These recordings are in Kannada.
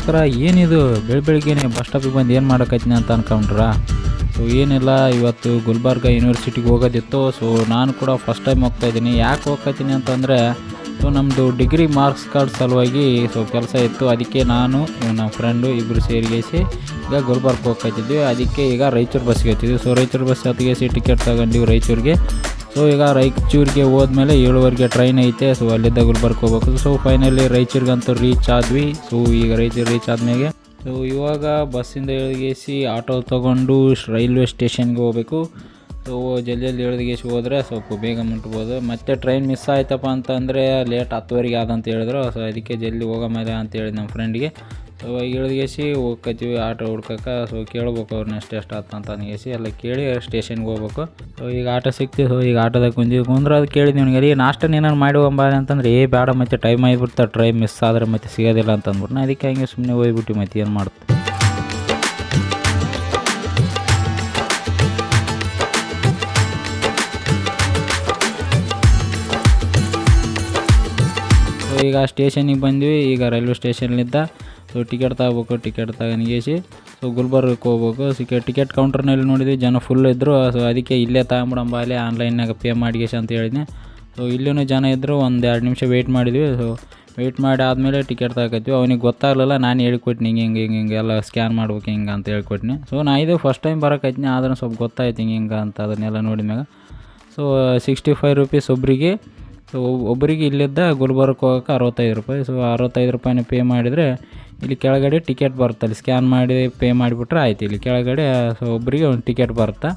ನಮಸ್ಕಾರ ಏನಿದು ಬೆಳ ಬೆಳಿಗ್ಗೆನೆ ಬಸ್ ಸ್ಟಾಪಿಗೆ ಬಂದು ಏನು ಮಾಡೋಕ್ಕೈತಿನಿ ಅಂತ ಅನ್ಕೊಂಡ್ರಾ? ಸೊ ಏನಿಲ್ಲ, ಇವತ್ತು ಗುಲ್ಬರ್ಗ ಯೂನಿವರ್ಸಿಟಿಗೆ ಹೋಗೋದಿತ್ತು. ಸೊ ನಾನು ಕೂಡ ಫಸ್ಟ್ ಟೈಮ್ ಹೋಗ್ತಾ ಇದ್ದೀನಿ. ಯಾಕೆ ಹೋಗ್ತಾಯಿದ್ದೀನಿ ಅಂತಂದರೆ ಸೊ ನಮ್ಮದು ಡಿಗ್ರಿ ಮಾರ್ಕ್ಸ್ ಕಾರ್ಡ್ ಸಲುವಾಗಿ ಸೊ ಕೆಲಸ ಇತ್ತು. ಅದಕ್ಕೆ ನಾನು ನಮ್ಮ ಫ್ರೆಂಡು ಇಬ್ಬರು ಸೇರಿಗೇಸಿ ಈಗ ಗುಲ್ಬರ್ಗ ಹೋಗ್ತಾಯಿದ್ವಿ ಅದಕ್ಕೆ ಈಗ ರಾಯಚೂರು ಬಸ್ಗೆ ಹೋಗ್ತಿದ್ವಿ. ಸೊ ರಾಯಚೂರು ಬಸ್ ಹತ್ತಿಗೆಸಿ ಟಿಕೆಟ್ ತಗೊಂಡಿವಿ ರಾಯಚೂರಿಗೆ ಸೊ ಈಗ ರಾಯಚೂರಿಗೆ ಹೋದ್ಮೇಲೆ ಏಳುವರೆಗೆ ಟ್ರೈನ್ ಐತೆ. ಸೊ ಅಲ್ಲಿದ್ದ ಗುಲ್ಬರ್ಗ್ ಹೋಗ್ಬೇಕು. ಸೊ ಫೈನಲಿ ರಾಯಚೂರಿಗಂತೂ ರೀಚ್ ಆದ್ವಿ. ಸೊ ಈಗ ರಾಯಚೂರು ರೀಚ್ ಆದ್ಮೇಲೆ ಸೊ ಇವಾಗ ಬಸ್ಸಿಂದ ಇಳಿಗೇಸಿ ಆಟೋ ತೊಗೊಂಡು ರೈಲ್ವೆ ಸ್ಟೇಷನ್ಗೆ ಹೋಗ್ಬೇಕು. ಸೊ ಜಲ್ದಿ ಜಲ್ದಿ ಇಳಿದಗೇಸಿ ಹೋದರೆ ಸ್ವಲ್ಪ ಬೇಗ ಮುಟ್ಬೋದು. ಮತ್ತೆ ಟ್ರೈನ್ ಮಿಸ್ ಆಯ್ತಪ್ಪ ಅಂತಂದರೆ ಲೇಟ್ ಹತ್ತುವರೆಗೆ ಆದಂತ ಹೇಳಿದ್ರು. ಸೊ ಅದಕ್ಕೆ ಜಲ್ದಿ ಹೋಗೋ ಮೇಲೆ ಅಂತ ಹೇಳಿ ನಮ್ಮ ಫ್ರೆಂಡಿಗೆ ಈಗ ಇಳಿದಗೇಸಿ ಹೋಗ್ಕತ್ತೀವಿ, ಆಟೋ ಹುಡ್ಕಕ್ಕೆ. ಸೊ ಕೇಳ್ಬೇಕು ಅವ್ರನ್ನ ಎಷ್ಟು ಎಷ್ಟು ಆತ ಅಂತ ಅನ್ಗೇಸಿ ಎಲ್ಲ ಕೇಳಿ ಸ್ಟೇಷನ್ಗೆ ಹೋಗ್ಬೇಕು. ಸೊ ಈಗ ಆಟೋ ಸಿಕ್ತಿ. ಸೊ ಈಗ ಆಟೋದಾಗ ಕುಂದೀವಿ. ಕುಂದ್ರೆ ಅದು ಕೇಳಿದ್ವಿ ನಿನಗೆ ರೀ, ನಾಷ್ಟ ಏನಾರು ಮಾಡಿ ಅಂತಂದ್ರೆ, ಏ ಬೇಡ ಮತ್ತೆ ಟೈಮ್ ಆಗಿಬಿಡ್ತಾ ಟ್ರೈನ್ ಮಿಸ್ ಆದರೆ ಮತ್ತೆ, ಸಿಗೋದಿಲ್ಲ ಅಂತ ಅಂದ್ಬಿಟ್ಟು ನಾ ಅದಕ್ಕೆ ಹಂಗೆ ಸುಮ್ಮನೆ ಹೋಗ್ಬಿಟ್ಟು ಮತ್ತೆ, ಏನು ಮಾಡ್ತು? ಈಗ ಸ್ಟೇಷನಿಗೆ ಬಂದ್ವಿ. ಈಗ ರೈಲ್ವೆ ಸ್ಟೇಷನ್ಲಿದ್ದ ಸೊ ಟಿಕೆಟ್ ತಗೋಬೇಕು ಟಿಕೆಟ್ ತಗೊಂಡೇಸಿ ಸೊ ಗುಲ್ಬರ್ಗಕ್ಕೆ ಹೋಗ್ಬೇಕು. ಸಿಕ್ಕ ಟಿಕೆಟ್ ಕೌಂಟರ್ನಲ್ಲಿ ನೋಡಿದ್ವಿ, ಜನ ಫುಲ್ ಇದ್ದರು ಸೊ ಅದಕ್ಕೆ ಇಲ್ಲೇ ತಗೊಂಬಿಡಂಬ ಅಲ್ಲಿ ಆನ್ಲೈನ್ನಾಗ ಪೇ ಮಾಡಿಗೇಸಿ ಅಂತ ಹೇಳಿದ್ನಿ. ಸೊ ಇಲ್ಲೂ ಜನ ಇದ್ದರು ಒಂದು ಎರಡು ನಿಮಿಷ ವೆಯ್ಟ್ ಮಾಡಿದ್ವಿ. ಸೊ ವೆಯ್ಟ್ ಮಾಡಿ ಆದಮೇಲೆ ಟಿಕೆಟ್ ತಗೋತೀವಿ ಅವ್ನಿಗೆ ಗೊತ್ತಾಗಲಿಲ್ಲ, ನಾನು ಹೇಳ್ಕೊಟ್ನಿ, ಹಿಂಗೆ ಹಿಂಗೆ ಹಿಂಗೆ ಎಲ್ಲ ಸ್ಕ್ಯಾನ್ ಮಾಡ್ಬೇಕು, ಹಿಂಗೆ ಅಂತ ಹೇಳ್ಕೊಟ್ನಿ. ಸೊ ನಾ ಇದು ಫಸ್ಟ್ ಟೈಮ್ ಬರೋಕೈತಿನಿ ಆದ್ರೆ ಸ್ವಲ್ಪ ಗೊತ್ತಾಯ್ತು, ಹಿಂಗೆ ಹಿಂಗೆ ಅಂತ ಅದನ್ನೆಲ್ಲ ನೋಡಿದ್ಮ್ಯಾಗ ಸೊ ಸಿಕ್ಸ್ಟಿ ಫೈವ್ ರುಪೀಸ್ ಒಬ್ಬರಿಗೆ ಸೊ ಒಬ್ಬರಿಗೆ ಇಲ್ಲಿದ್ದ ಗುಲ್ಬರ್ಗಕ್ಕೆ ಹೋಗೋಕೆ ಅರವತ್ತೈದು ರೂಪಾಯಿ. ಸೊ ಅರವತ್ತೈದು ರೂಪಾಯಿನ ಪೇ ಮಾಡಿದರೆ ಇಲ್ಲಿ ಕೆಳಗಡೆ ಟಿಕೆಟ್ ಬರುತ್ತೆ ಅಲ್ಲಿ ಸ್ಕ್ಯಾನ್ ಮಾಡಿ ಪೇ ಮಾಡಿಬಿಟ್ರೆ ಆಯ್ತು. ಇಲ್ಲಿ ಕೆಳಗಡೆ ಒಬ್ಬರಿಗೆ ಒಂದು ಟಿಕೆಟ್ ಬರುತ್ತೆ?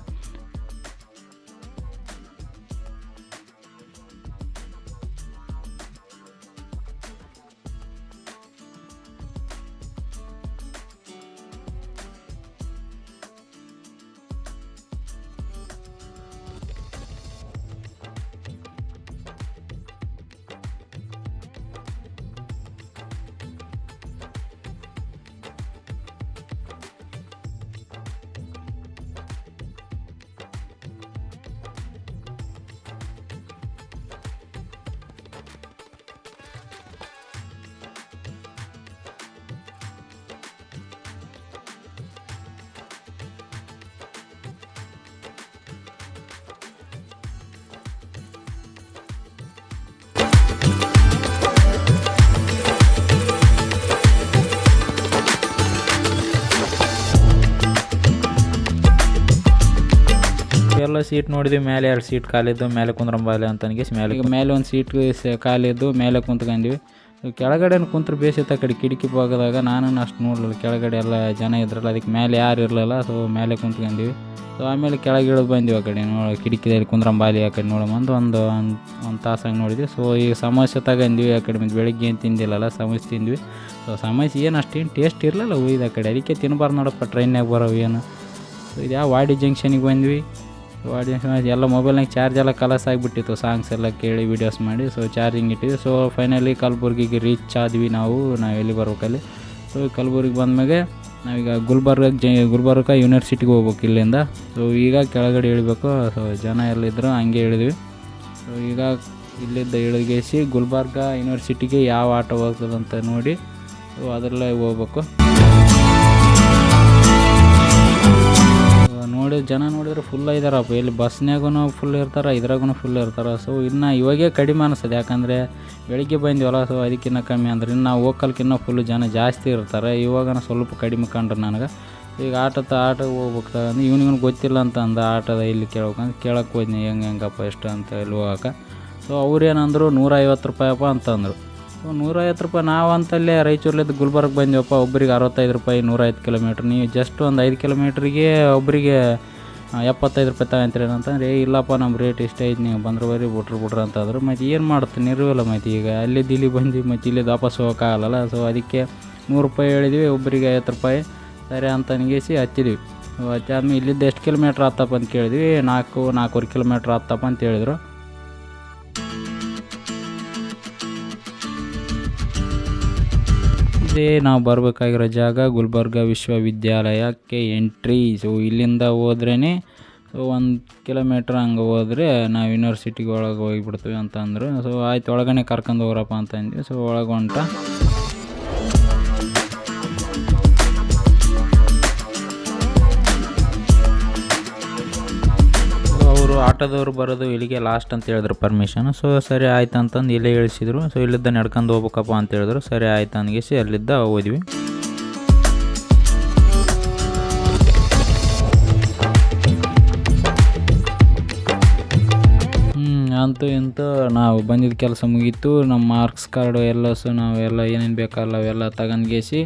ಸೀಟ್ ನೋಡಿದ್ವಿ, ಮೇಲೆ ಎರಡು ಸೀಟ್ ಖಾಲಿದ್ದು ಮೇಲೆ ಕುಂದ್ರಂಬಾಲೆ ಅಂತ ಅನ್ಗೆ ಮೇಲೆ ಮೇಲೆ ಒಂದು ಸೀಟ್ ಕಾಲಿದ್ದು ಮೇಲೆ ಕುಂತ್ಕೊಂಡ್ವಿ. ಕೆಳಗಡೆ ಕುಂತ್ರೆ ಬೇಸಿತ್ತು ಆ ಕಡೆ, ಕಿಟಕಿ ಭಾಗದಾಗ ನಾನು ಅಷ್ಟು ನೋಡಲಿಲ್ಲ. ಕೆಳಗಡೆ ಎಲ್ಲ ಜನ ಇದ್ರಲ್ಲ, ಅದಕ್ಕೆ ಮೇಲೆ ಯಾರು ಇರಲಿಲ್ಲ ಸೊ ಮೇಲೆ ಕುಂತ್ಕೊಂಡ್ವಿ. ಸೊ ಆಮೇಲೆ ಕೆಳಗೆ ಇಳಿದು ಬಂದ್ವಿ ಆ ಕಡೆ, ನೋಡಿ ಕಿಟಕಿದಲ್ಲಿ ಕುಂದ್ರಂಬಾಲಿ ಆ ಕಡೆ ನೋಡಮಂದು ಒಂದು ಒಂದು ಒಂದು ತಾಸಾಗಿ ನೋಡಿದ್ವಿ. ಸೊ ಈಗ ಸಮೋಸೆ ತಗೊಂಡ್ವಿ ಆ ಕಡೆ, ಬೆಳಿಗ್ಗೆ ಏನು ತಿಂದಿಲ್ಲಲ್ಲ, ಸಮೋಸೆ ತಿಂದ್ವಿ. ಸೊ ಸಮಸ್ಯೆ ಏನು ಅಷ್ಟೇನು ಟೇಸ್ಟ್ ಇರಲಿಲ್ಲ, ಉಯ್ದು ಆ ಕಡೆ. ಅದಕ್ಕೆ ತಿನ್ನಬಾರ್ದು ನೋಡಪ್ಪ ಟ್ರೈನ್ಯಾಗ ಬರೋವು ಏನು. ಸೊ ಇದು ಯಾವ ವಾಡಿ ಜಂಕ್ಷನಿಗೆ ಬಂದ್ವಿ. ಜಂಕ್ಷನ್ ಎಲ್ಲ ಮೊಬೈಲ್ನಾಗ ಚಾರ್ಜ್ ಎಲ್ಲ ಕಲಸ್ ಆಗಿಬಿಟ್ಟಿತ್ತು ಸಾಂಗ್ಸ್ ಎಲ್ಲ ಕೇಳಿ ವೀಡಿಯೋಸ್ ಮಾಡಿ. ಸೊ ಚಾರ್ಜಿಂಗ್ ಇಟ್ಟಿದ್ವಿ. ಸೊ ಫೈನಲಿ ಕಲಬುರ್ಗಿಗೆ ರೀಚ್ ಆದ್ವಿ ನಾವು ನಾವು ಎಲ್ಲಿ ಬರ್ಬೇಕಲ್ಲಿ. ಸೊ ಕಲಬುರ್ಗಿಗೆ ಬಂದಮೇಲೆ ನಾವೀಗ ಗುಲ್ಬರ್ಗ ಜ, ಗುಲ್ಬರ್ಗ ಯೂನಿವರ್ಸಿಟಿಗೆ ಹೋಗ್ಬೇಕು ಇಲ್ಲಿಂದ. ಸೊ ಈಗ ಕೆಳಗಡೆ ಇಳಿಬೇಕು. ಸೊ ಜನ ಎಲ್ಲಿದ್ದರು ಹಂಗೆ ಇಳಿದ್ವಿ. ಸೊ ಈಗ ಇಲ್ಲಿದ್ದ ಇಳಿಗೇಸಿ ಗುಲ್ಬರ್ಗ ಯೂನಿವರ್ಸಿಟಿಗೆ ಯಾವ ಆಟೋ ಹೋಗ್ತದಂತ ನೋಡಿ ಸೊ ಅದರಲ್ಲೇ ಹೋಗ್ಬೇಕು. ನೋಡಿ, ಜನ ನೋಡಿದ್ರೆ ಫುಲ್ ಇದಾರಪ್ಪ. ಇಲ್ಲಿ ಬಸ್ನಾಗೂ ಫುಲ್ ಇರ್ತಾರೆ ಇದ್ರಾಗೂ ಫುಲ್ ಇರ್ತಾರೆ. ಸೊ ಇನ್ನು ಇವಾಗೇ ಕಡಿಮೆ ಅನಿಸ್ತದೆ ಯಾಕಂದರೆ ಬೆಳಿಗ್ಗೆ ಬಂದಿವಲ್ಲ ಸೊ ಅದಕ್ಕಿನ್ನ ಕಮ್ಮಿ ಅಂದ್ರೆ ಇನ್ನು ಹೋಗಲ್ಕಿನ್ನ ಫುಲ್ ಜನ ಜಾಸ್ತಿ ಇರ್ತಾರೆ. ಇವಾಗ ಸ್ವಲ್ಪ ಕಡಿಮೆ ಕಂಡ್ರೆ ನನಗೆ. ಈಗ ಆಟದ ಆಟ ಹೋಗ್ಬೇಕು ಅಂದ್ರೆ ಇವ್ನಿಗೂ ಗೊತ್ತಿಲ್ಲ ಅಂತ ಅಂದ, ಆಟದ ಇಲ್ಲಿ ಕೇಳ್ಬೇಕಂದ್ರೆ ಕೇಳಕ್ಕೆ ಹೋದ್ನಿ. ಹೆಂಗೆ ಹೆಂಗಪ್ಪ ಎಷ್ಟು ಅಂತ ಇಲ್ಲಿ ಹೋಗಕ್ಕೆ ಸೊ ಅವ್ರೇನಂದ್ರು ನೂರ ಐವತ್ತು ರೂಪಾಯಪ್ಪ ಅಂತಂದರು. ಸೊ ನೂರೈವತ್ತು ರೂಪಾಯಿ ನಾವು ಅಂತಲ್ಲೇ ಗುಲ್ಬರ್ಗ ಬಂದಿವಪ್ಪ ಒಬ್ಬರಿಗೆ ಅರವತ್ತೈದು ರೂಪಾಯಿ ನೂರೈವತ್ತು ಕಿಲೋಮೀಟ್ರ್. ನೀವು ಜಸ್ಟ್ ಒಂದು ಐದು ಕಿಲೋಮೀಟ್ರಿಗೆ ಒಬ್ಬರಿಗೆ ಎಪ್ಪತ್ತೈದು ರೂಪಾಯಿ ತಗೊಂತೀರಿ ಅಂತಂದ್ರೆ, ಏ, ಇಲ್ಲಪ್ಪ ನಮ್ಮ ರೇಟ್ ಇಷ್ಟೇ ಐತೆ ನೀವು ಬಂದ್ರೆ ಬರ್ರಿ, ಬಿಟ್ರು ಬಿಡ್ರಿ ಅಂತಂದ್ರೆ. ಮತ್ತು ಏನು ಮಾಡ್ತೀನಿ ಇರುವಲ್ಲ ಮತ್ತು ಈಗ. ಅಲ್ಲಿ ಇಲ್ಲಿ ಬಂದು ಮತ್ತು ಇಲ್ಲಿ ವಾಪಸ್ ಹೋಗೋಕ್ಕಾಗಲ್ಲ ಸೊ ಅದಕ್ಕೆ ನೂರು ರೂಪಾಯಿ ಹೇಳಿದ್ವಿ ಒಬ್ಬರಿಗೆ ಐವತ್ತು ರೂಪಾಯಿ ಸರಿ ಅಂತ ನಿಗೇಸಿ ಹಚ್ಚಿದ್ವಿ. ಹಚ್ಚಾದ್ಮೇಲೆ ಇಲ್ಲಿದ್ದು ಎಷ್ಟು ಕಿಲೋಮೀಟ್ರ್ ಆತಪ್ಪ ಅಂತ ಕೇಳಿದ್ವಿ, ನಾಲ್ಕು, ನಾಲ್ಕೂವರೆ ಕಿಲೋಮೀಟ್ರ್ ಆತಪ್ಪ ಅಂತ ಹೇಳಿದ್ರು. ಇದೇ ನಾವು ಬರಬೇಕಾಗಿರೋ ಜಾಗ ಗುಲ್ಬರ್ಗ ವಿಶ್ವವಿದ್ಯಾಲಯಕ್ಕೆ ಎಂಟ್ರಿ. ಸೊ ಇಲ್ಲಿಂದ ಹೋದ್ರೇ ಸೊ ಒಂದು ಕಿಲೋಮೀಟ್ರ್ ಹಂಗೆ ಹೋದರೆ ನಾವು ಯೂನಿವರ್ಸಿಟಿಗೆ ಒಳಗೆ ಹೋಗಿಬಿಡ್ತೀವಿ ಅಂತಂದರು. ಸೊ ಆಯ್ತು, ಒಳಗನೆ ಕರ್ಕೊಂಡು ಹೋಗ್ರಪ್ಪ ಅಂತ ಅಂದ್ವಿ. ಸೊ ಒಳಗೆ ಹೊಂಟ ಆಟೋದವ್ರು ಬರೋದು ಇಲ್ಲಿಗೆ ಲಾಸ್ಟ್ ಅಂತ ಹೇಳಿದ್ರು ಪರ್ಮಿಷನ್ ಸೊ ಸರಿ ಆಯ್ತು ಅಂತಂದು ಇಲ್ಲೇ ಇಳಿಸಿದ್ರು. ಸೊ ಇಲ್ಲಿದ್ದ ನಡ್ಕೊಂಡು ಹೋಗ್ಬೇಕಪ್ಪ ಅಂತ ಹೇಳಿದ್ರು. ಸರಿ ಆಯ್ತು ಅನ್ಗಿಸಿ ಅಲ್ಲಿದ್ದ ಹೋದ್ವಿ. ಅಂತೂ ಇಂತೂ ನಾವು ಬಂದಿದ್ದ ಕೆಲಸ ಮುಗೀತು. ನಮ್ಮ ಮಾರ್ಕ್ಸ್ ಕಾರ್ಡು ಎಲ್ಲ ಸೊ ನಾವೆಲ್ಲ ಏನೇನು ಬೇಕಲ್ಲ ಅವೆಲ್ಲ ತಗೊಂಡ್ಗೇಸಿ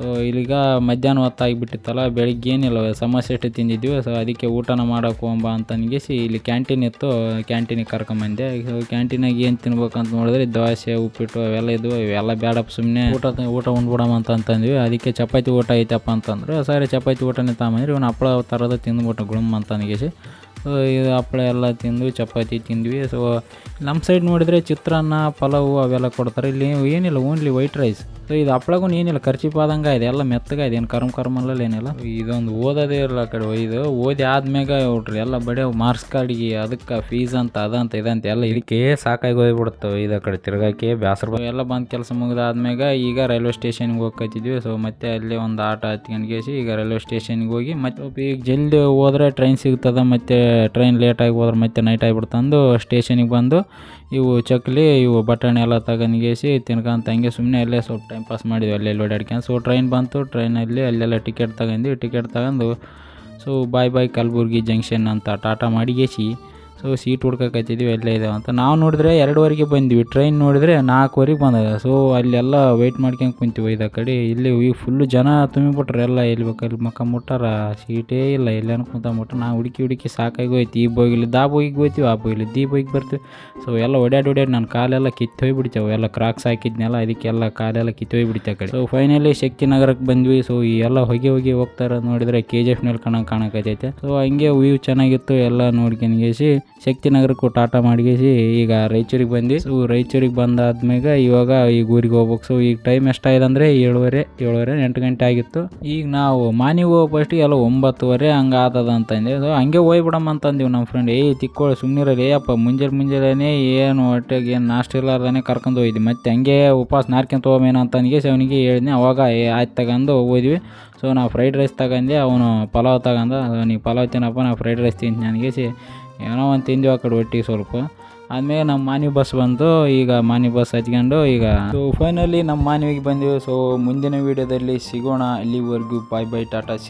ಸೊ ಇಲ್ಲಿಗ ಮಧ್ಯಾಹ್ನ ಹೊತ್ತಾಗಿಬಿಟ್ಟಿತ್ತಲ್ಲ ಬೆಳಿಗ್ಗೆ ಏನಿಲ್ಲ ಸಮಸ್ಯೆ ಅಷ್ಟೇ ತಿಂದಿದ್ವಿ ಸೊ ಅದಕ್ಕೆ ಊಟನ ಮಾಡೋಕೆ ಹೋಗಂಬ ಅಂತ ಅನ್ಗಿಸಿ ಇಲ್ಲಿ ಕ್ಯಾಂಟೀನ್ ಇತ್ತು, ಕ್ಯಾಂಟೀನಿಗೆ ಕರ್ಕೊಂಬಂದೆ ಸೊ ಕ್ಯಾಂಟೀನಾಗ ಏನು ತಿನ್ಬೇಕಂತ ನೋಡಿದ್ರೆ ದೋಸೆ, ಉಪ್ಪಿಟ್ಟು ಅವೆಲ್ಲ ಇದ್ವು, ಇವೆಲ್ಲ ಬೇಡಪ್ಪ ಸುಮ್ಮನೆ ಊಟ ಊಟ ಉಂಡ್ಬಿಡಮ್ಮ ಅಂತ ಅಂತಂದ್ವಿ. ಅದಕ್ಕೆ ಚಪಾತಿ ಊಟ ಐತಪ್ಪ ಅಂತಂದ್ರೆ. ಸರಿ, ಚಪಾತಿ ಊಟನೇ ತಗೊಂಬಂದ್ರೆ ಇವನು ಹಪ್ಪಳ ಥರದ ತಿಂದ್ಬಿಟ್ಟು ಗುಳುಮ್ ಅಂತ ಅನ್ಗೇಸಿ. ಸೊ ಇದು ಹಪ್ಪಳ ಎಲ್ಲ ತಿಂದ್ವಿ ಚಪಾತಿ ತಿಂದ್ವಿ. ಸೊ ನಮ್ಮ ಸೈಡ್ ನೋಡಿದರೆ ಚಿತ್ರಾನ್ನ ಪಲಾವು ಅವೆಲ್ಲ ಕೊಡ್ತಾರೆ. ಇಲ್ಲಿ ಏನಿಲ್ಲ ಓನ್ಲಿ ವೈಟ್ ರೈಸ್ ಸೊ ಇದು ಹಪ್ಪಳಗೂ ಏನಿಲ್ಲ ಖರ್ಚಿಪಾದಂಗೆ ಇದೆ ಎಲ್ಲ ಮೆತ್ತಗೆ ಏನು ಕರ್ಮ ಕರ್ಮಲ್ಲ ಏನಿಲ್ಲ. ಇದೊಂದು ಓದೋದೇ ಇರಲ್ಲ ಆ ಕಡೆ ಇದು ಓದಿ ಆದ್ಮ್ಯಾಗ ಹುಡ್ರಿ ಎಲ್ಲ ಬಡೇ ಮಾರ್ಕ್ಸ್ ಕಾರ್ಡಿಗೆ ಅದಕ್ಕೆ ಫೀಸ್ ಅಂತ ಅದಂತ ಇದಂತ ಎಲ್ಲ ಇದಕ್ಕೆ ಸಾಕಾಗಿ ಹೋಗ್ಬಿಡ್ತವೆ. ಇದು ಕಡೆ ತಿರ್ಗಾಕೆ ಬ್ಯಾಸರ ಎಲ್ಲ ಬಂದು ಕೆಲಸ ಮುಗಿದಾದ್ಮ್ಯಾಗ ಈಗ ರೈಲ್ವೆ ಸ್ಟೇಷನ್ಗೆ ಹೋಗ್ಕತ್ತಿದ್ವಿ. ಸೊ ಮತ್ತೆ ಅಲ್ಲಿ ಒಂದು ಆಟ ಹತ್ಕೊಂಡ್ಗೇಸಿ ಈಗ ರೈಲ್ವೆ ಸ್ಟೇಷನ್ಗೆ ಹೋಗಿ ಮತ್ತೆ ಈಗ ಜಲ್ದಿ ಹೋದ್ರೆ ಟ್ರೈನ್ ಸಿಗ್ತದೆ ಮತ್ತೆ ಟ್ರೈನ್ ಲೇಟಾಗಿ ಹೋದ್ರೆ ಮತ್ತೆ ನೈಟ್ ಆಗಿಬಿಡ್ತಂದು ಸ್ಟೇಷನಿಗೆ ಬಂದು ಇವು ಚಕ್ಲಿ ಇವು ಬಟಾಣಿ ಎಲ್ಲ ತಗೊಂಡ್ಗೇಸಿ ತಿನ್ಕೊಂತ ಹಂಗೆ ಸುಮ್ಮನೆ ಅಲ್ಲೇ ಸ್ವಲ್ಪ ಟೈಮ್ ಪಾಸ್ ಮಾಡಿದ್ವಿ ಅಲ್ಲೆಲ್ಲಿ ಓಡಾಡ್ಕೊಂಡು ಸೊ ಟ್ರೈನ್ ಬಂತು ಟ್ರೈನಲ್ಲಿ ಅಲ್ಲೆಲ್ಲ ಟಿಕೆಟ್ ತಗೊಂಡು ಟಿಕೆಟ್ ತಗೊಂಡು so bye bye Kalaburagi junction ಅಂತ ಟಾಟಾ ಮಾಡಿಗೇಸಿ ಸೊ ಸೀಟ್ ಹುಡ್ಕಕತ್ತಿದ್ವಿ ಎಲ್ಲೇ ಇದಾವೆ ಅಂತ. ನಾವು ನೋಡಿದ್ರೆ ಎರಡುವರೆಗೆ ಬಂದ್ವಿ. ಟ್ರೈನ್ ನೋಡಿದ್ರೆ ನಾಲ್ಕುವರೆಗೆ ಬಂದದ. ಸೊ ಅಲ್ಲೆಲ್ಲ ವೆಯ್ಟ್ ಮಾಡ್ಕೊಂಡು ಕುಂತೀವಿ ಇದ ಕಡೆ. ಇಲ್ಲಿ ಈಗ ಫುಲ್ಲು ಜನ ತುಂಬಿಬಿಟ್ರೆ. ಎಲ್ಲ ಇಲ್ಲಿ ಬೇಕು ಅಲ್ಲಿ ಮಕ್ಕ ಮುಟ್ಟಾರ. ಸೀಟೇ ಇಲ್ಲ. ಎಲ್ಲೇನು ಕುಂತ ಮುಟ್ಟ ನಾವು ಹುಡುಕಿ ಹುಡುಕಿ ಸಾಕಾಗಿ ಹೋಯ್ತು. ಈ ಬೋಗಿಲಿ ದಾ ಬೋಗಿಗೆ ಹೋಯ್ತೀವಿ, ಆ ಬೋಗಿಲಿ ದಿ ಬೋಗಿಗೆ ಬರ್ತೀವಿ. ಸೊ ಎಲ್ಲ ಒಡ್ಯಾಡ್ ಒಡ್ಯಾಡಿ ನನ್ನ ಕಾಲೆಲ್ಲ ಕಿತ್ತು ಹೋಗ್ಬಿಡ್ತಾವೆ ಎಲ್ಲ ಕ್ರಾಕ್ಸ್ ಹಾಕಿದ್ನೆಲ್ಲ, ಅದಕ್ಕೆಲ್ಲ ಕಾಲೆಲ್ಲ ಕಿತ್ತು ಹೋಗ್ಬಿಡ್ತಾವೆ ಕಡೆ. ಸೊ ಫೈನಲಿ ಶಕ್ತಿ ನಗರಕ್ಕೆ ಬಂದ್ವಿ. ಸೊ ಈ ಎಲ್ಲ ಹೊಗೆ ಹೋಗಿ ಹೋಗ್ತಾರೆ ನೋಡಿದ್ರೆ ಕೆ ಜಿ ಎಫ್ನಲ್ಲಿ ಕಣ ಕಾಣಕತ್ತೈತೆ. ಸೊ ಹಂಗೆ ವ್ಯೂ ಚೆನ್ನಾಗಿತ್ತು. ಎಲ್ಲ ನೋಡ್ಕೊಂಡ್ಗೇಸಿ ಶಕ್ತಿನಗರಕ್ಕೂ ಟಾಟಾ ಮಾಡಿಗೇಸಿ ಈಗ ರಾಯಚೂರಿಗೆ ಬಂದ್ವಿ. ಸೊ ರಾಯಚೂರಿಗೆ ಬಂದಾದ್ಮೇಗ ಇವಾಗ ಈಗ ಊರಿಗೆ ಹೋಗ್ಬೇಕು. ಸೊ ಈಗ ಟೈಮ್ ಎಷ್ಟಾಗಿದೆ ಅಂದರೆ ಏಳುವರೆ ಏಳುವರೆ, ಎಂಟು ಗಂಟೆ ಆಗಿತ್ತು. ಈಗ ನಾವು ಮಾನಿಗೆ ಹೋಗೋ ಫಸ್ಟಿಗೆ ಎಲ್ಲ ಒಂಬತ್ತುವರೆ ಹಂಗೆ ಆತದ ಅಂತಂದೆ ಸೊ ಹಂಗೆ ಹೋಗ್ಬಿಡಮ್ಮ ಅಂತಂದೀವಿ ನಮ್ಮ ಫ್ರೆಂಡ್ ಏಯ್ ತಿಕ್ಕೋಳು ಸುಮ್ಮನಿರಲ್ಲ ಏಯಪ್ಪ ಮುಂಜಾನೆ ಮುಂಜಾನೆ ಏನು ಹೊಟ್ಟೆಗೆ ಏನು ನಾಷ್ಟ ಇರಲಾರ್ದೇ ಕರ್ಕೊಂಡು ಹೋಗಿದ್ವಿ. ಮತ್ತೆ ಹಂಗೆ ಉಪವಾಸ ನಾರ್ಕೊಂತ ಹೋಗಮೇನು ಅಂತ ಸೊ ಅವನಿಗೆ ಹೇಳಿದ್ನಿ. ಅವಾಗ ಆಯ್ತು ತಗೊಂಡು ಹೋದ್ವಿ ಸೊ ನಾವು ಫ್ರೈಡ್ ರೈಸ್ ತಗೊಂಡೆ ಅವನು ಪಲಾವ್ ತಗಂದ. ಅವನಿಗೆ ಪಲಾವ್ ತಿನ್ನಪ್ಪ ನಾವು ಫ್ರೈಡ್ ರೈಸ್ ತಿಂತೀನಿ ನನಗೆ ಏನೋ ಒಂದು ತಿಂದೆವು ಆ ಕಡೆ ಒಟ್ಟಿಗೆ ಸ್ವಲ್ಪ. ಆದ್ಮೇಲೆ ನಮ್ಮ ಮಾನಿ ಬಸ್ ಬಂತು ಈಗ ಮಾನಿ ಬಸ್ ಹಚ್ಕೊಂಡು ಈಗ ಸೊ ಫೈನಲಿ ನಮ್ಮ ಮಾನವಿಗೆ ಬಂದಿವಿ. ಸೊ ಮುಂದಿನ ವೀಡಿಯೋದಲ್ಲಿ ಸಿಗೋಣ. ಅಲ್ಲಿವರೆಗೂ ಬಾಯ್ ಬಾಯ್ ಟಾಟಾ